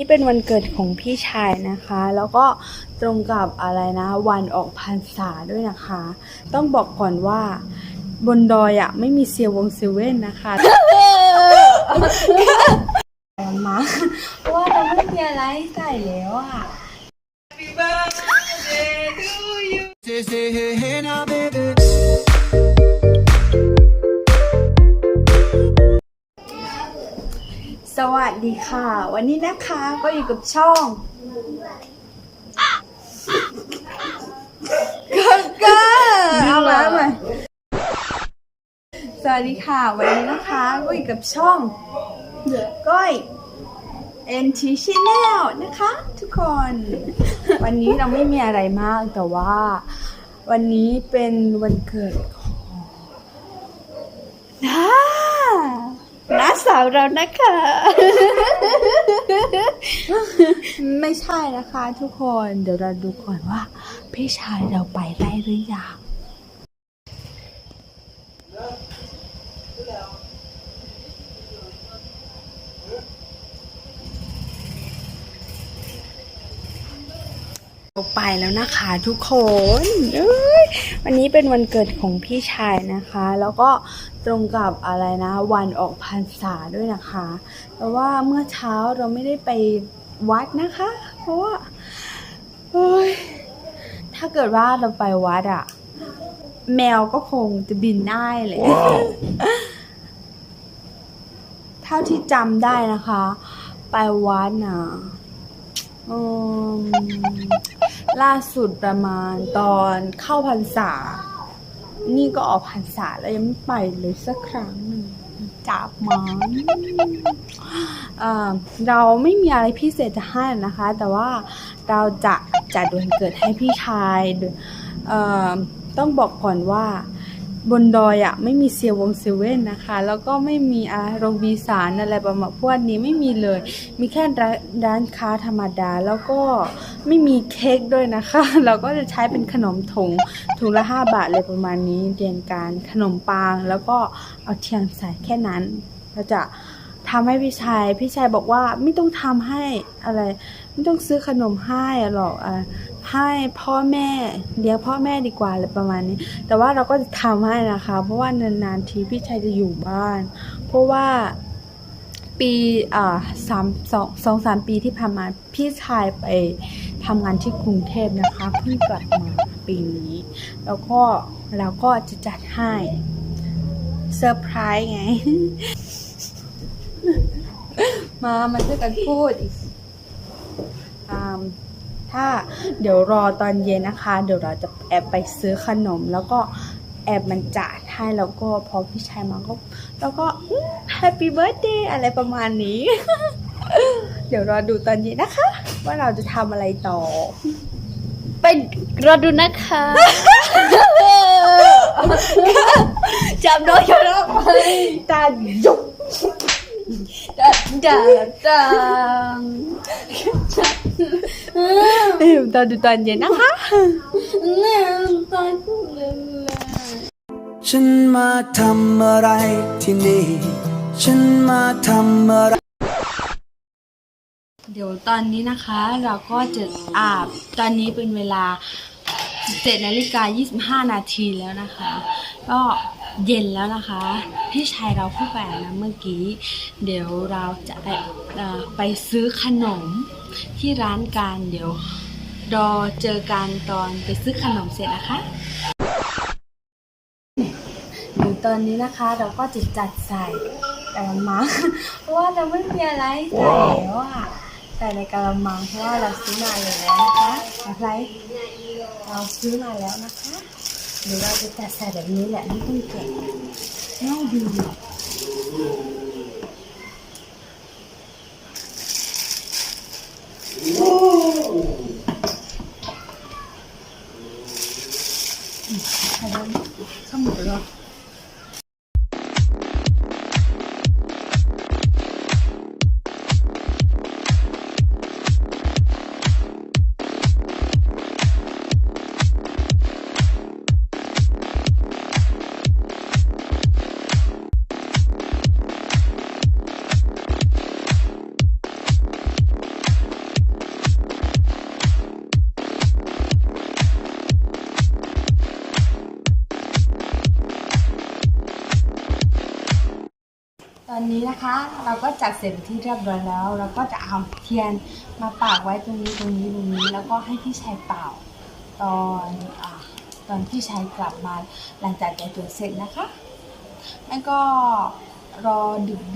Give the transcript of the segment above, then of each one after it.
นี่เป็นวันเกิดของพี่ชายนะคะ แล้วก็ตรงกับอะไรนะ วันออกพรรษาด้วยนะคะ ต้องบอกก่อนว่าบนดอยอะไม่มีเซียววงเซเว่นนะคะมาเพราะว่าเราไม่มีอะไรใส่แล้วอะ Say, say, hey, hey, สวัสดีค่ะ วันนี้นะคะก็อยู่กับช่องก็ก็เอามาใหม่สวัสดีค่ะ วันนี้นะคะก็อยู่กับช่องก้อย NT Channel นะคะ ทุกคน วันนี้เราไม่มีอะไรมากแต่ว่า วันนี้เป็นวันเกิดของน้า น้าสาวเรานะคะ ไม่ใช่นะคะทุกคน เดี๋ยวเราดูก่อนว่า พี่ชายเราไปได้หรือยัง เราไปแล้วนะคะทุกคนเอ้ยวันนี้เป็นวันเกิดของพี่ชายนะคะ แล้วก็ตรงกับอะไรนะวันออกพรรษาด้วยนะคะเพราะว่าเมื่อเช้าเราไม่ได้ไปวัดนะคะ เพราะว่าเอ้ยถ้าเกิดว่าเราไปวัดอะแมวก็คงจะบินได้เลยเท่าที่จำได้นะคะ ไปวัดนะอืม ล่าสุดประมาณตอนเข้าพรรษา นี่ก็ออกพรรษาแล้วยังไม่ไปเลยสักครั้งหนึ่งจับมันเอ่อเราไม่มีอะไรพิเศษจะให้นะคะ แต่ว่าเราจะจัดวันเกิดให้พี่ชายโดยเอ่อต้องบอกก่อนว่า บนดอยอะไม่มีเซียววงเซเว่นนะคะ แล้วก็ไม่มีอาโรงบีสารอะไรประมาณพวกนี้ไม่มีเลย มีแค่ร้านานค้าธรรมดาแล้วก็ไม่มีเค้กด้วยนะคะ เราก็จะใช้เป็นขนมถุงถุงละห้าบาทเลยประมาณนี้เรียนการขนมปังแล้วก็เอาเทียนใส่แค่นั้นเราจะ ทำให้พี่ชาย พี่ชายบอกว่าไม่ต้องทำให้อะไร ไม่ต้องซื้อขนมให้หรอกอะให้พ่อแม่เลี้ยงพ่อแม่ดีกว่าอะไรประมาณนี้ แต่ว่าเราก็จะทำให้นะคะ เพราะว่านานๆทีพี่ชายจะอยู่บ้าน เพราะว่าปีอ่าสามสองสองสามปีที่ผ่านมาพี่ชายไปทำงานที่กรุงเทพนะคะเพิ่งกลับมาปีนี้ แล้วก็เราก็จะจัดให้เซอร์ไพรส์ไง มามาช่วยกันพูดอีกถ้าเดี๋ยวรอตอนเย็นนะคะ เดี๋ยวเราจะแอบไปซื้อขนม แล้วก็แอบมันจ่ายให้แล้วก็พอพี่ชายมาก็แล้วก็แฮปปี้เบิร์ดเดย์อะไรประมาณนี้ เดี๋ยวรอดูตอนเย็นนะคะ ว่าเราจะทำอะไรต่อ ไปรอดูนะคะจับโดนกันแล้วไปตาหยุก จ้าจ้าจ้าเดี๋ยวตอนดูตอนเย็นนะคะเนี่ยตายเลยฉันมาทำอะไรที่นี่ ฉันมาทำอะไร เดี๋ยวตอนนี้นะคะ เราก็จะอาบ ตอนนี้เป็นเวลา7นาฬิกา25 นาทีแล้วนะคะ ก็ เย็นแล้วนะคะ พี่ชายเราพิ่งไปนะเมื่อกี้ เดี๋ยวเราจะไปไปซื้อขนมที่ร้านกันเดี๋ยวรอเจอกันตอนไปซื้อขนมเสร็จนะคะเดี๋ยวตอนนี้นะคะเราก็จะจัดใส่กระมังเพราะว่าเราไม่มีอะไรใส่แล้วอะใส่ในกระมังเพราะว่าเราซื้อมาอยู่แล้วนะคะอะไรเราซื้อมาแล้วนะคะ เดี๋ยวเราจะ นี้นะคะ เราก็จัดเสร็จเป็นที่เรียบร้อยแล้ว เราก็จะเอาเทียนมาปากไว้ตรงนี้ตรงนี้ตรงนี้ แล้วก็ให้พี่ชายเป่าตอนอ่าตอนพี่ชายกลับมาหลังจากแกตัวเสร็จนะคะแล้วก็รอ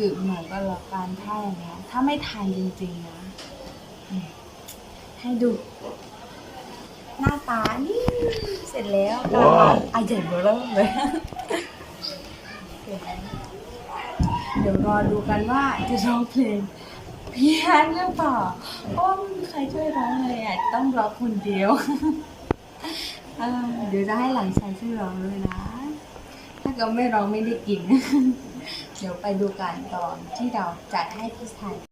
ดึกๆหน่อยก็แล้วกันถ้าอย่างเงี้ยถ้าไม่ทันจริงๆนะอืมให้ดู หน้าตานี่เสร็จแล้วก็อาใหญ่เบอร์เริ่มเลยเสร็จแล้ว เดี๋ยวรอดูกันว่าจะร้องเพลงเพี้ยนหรือเปล่าเพราะไม่มีใครช่วยร้องเลยอะต้องร้องคนเดียวเเดี๋ยวจะให้หลังชายช่วยร้องเลยนะ ถ้าเกิดไม่ร้องไม่ได้กิน เดี๋ยวไปดูกันตอนที่เราจัดให้พี่ชาย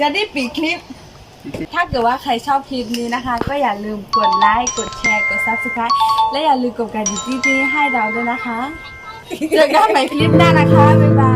จะได้ปิดคลิป ถ้าเกิดว่าใครชอบคลิปนี้นะคะ ก็อย่าลืมกดไลค์กดแชร์กด subscribe และอย่าลืมกดกระดิ่งที่ให้เราด้วยนะคะ เจอกันใหม่คลิปหน้านะคะ บ๊ายบาย